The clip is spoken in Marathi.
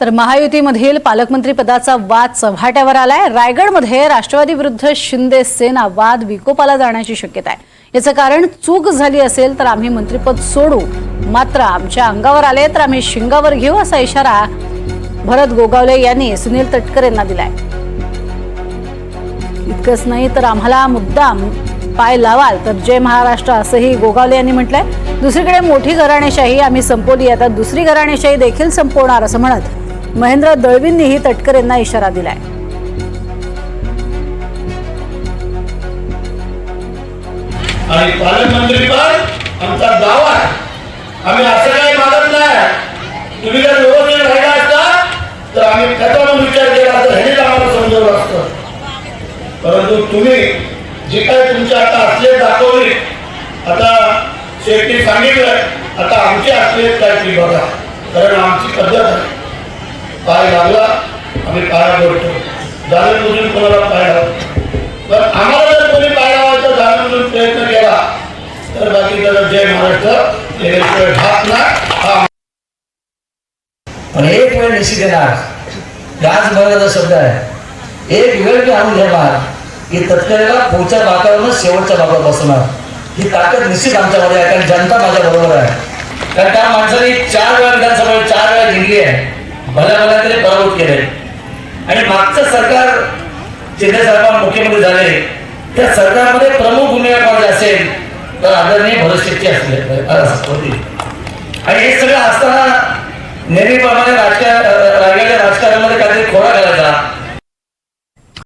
तर महायुतीमधील पालकमंत्री पदाचा वाद चव्हाट्यावर आलाय. रायगडमध्ये राष्ट्रवादी विरुद्ध शिंदे सेना वाद विकोपाला जाण्याची शक्यता आहे. याचं कारण चूक झाली असेल तर आम्ही मंत्रिपद सोडू. मात्र आमच्या अंगावर आले तर आम्ही शिंगावर घेऊ असा इशारा भरत गोगावले यांनी सुनील तटकर यांना दिलाय. इतकंच नाही तर आम्हाला मुद्दाम पाय लावाल. तर जय महाराष्ट्र असंही गोगावले यांनी म्हटलंय. दुसरीकडे मोठी घराणेशाही आम्ही संपवली. आता दुसरी घराणेशाही देखील संपवणार असं म्हणत महेंद्र दळवींनीही तटकरेंना इशारा दिलाय. आणि पालकमंत्री पण आमचा दावा आहे. आम्ही असं काही मागत नाही. तुम्ही जर व्यवस्थित राहिला असता तर आम्ही त्याचा पण विचार केला तर ह्यानेच आम्हाला समजवलं असतं. परंतु तुम्ही जे काही तुमच्या आता असले दाखवले आता शेवटी सांगितलं आता आमची असले काय ती बघा. कारण आमची पद्धत आहे. पाय लागला आम्ही पाया पडतो. जाणून बुजून कोणाला पाय लावतो पण आम्हाला जर कोणी पाय लावायचा जाणून प्रयत्न केला तर बाकी त्याला जय महाराष्ट्र याशिवाय हा पण एक वेळ निश्चित येणार. त्याच बघायचा शब्द आहे. एक वेळ मी आणून घेणार की तत्काळला पुढच्या भागावरूनच शेवटच्या भागावर बसणार. ही ताकद निश्चित आमच्यामध्ये आहे कारण जनता माझ्या बरोबर आहे. कारण त्या माणसाने चार वेळा विधानसभा चार वेळा जिंकली आहे. भल्या मला त्याने पराभूत केले आणि मागचं सरकार शिंदे साहेब मुख्यमंत्री झाले त्या सरकारमध्ये प्रमुख भूमिका असेल तर आदरणीय भरतशेट्टी असले होती आणि हे सगळं असताना नेहमीप्रमाणे राजकीय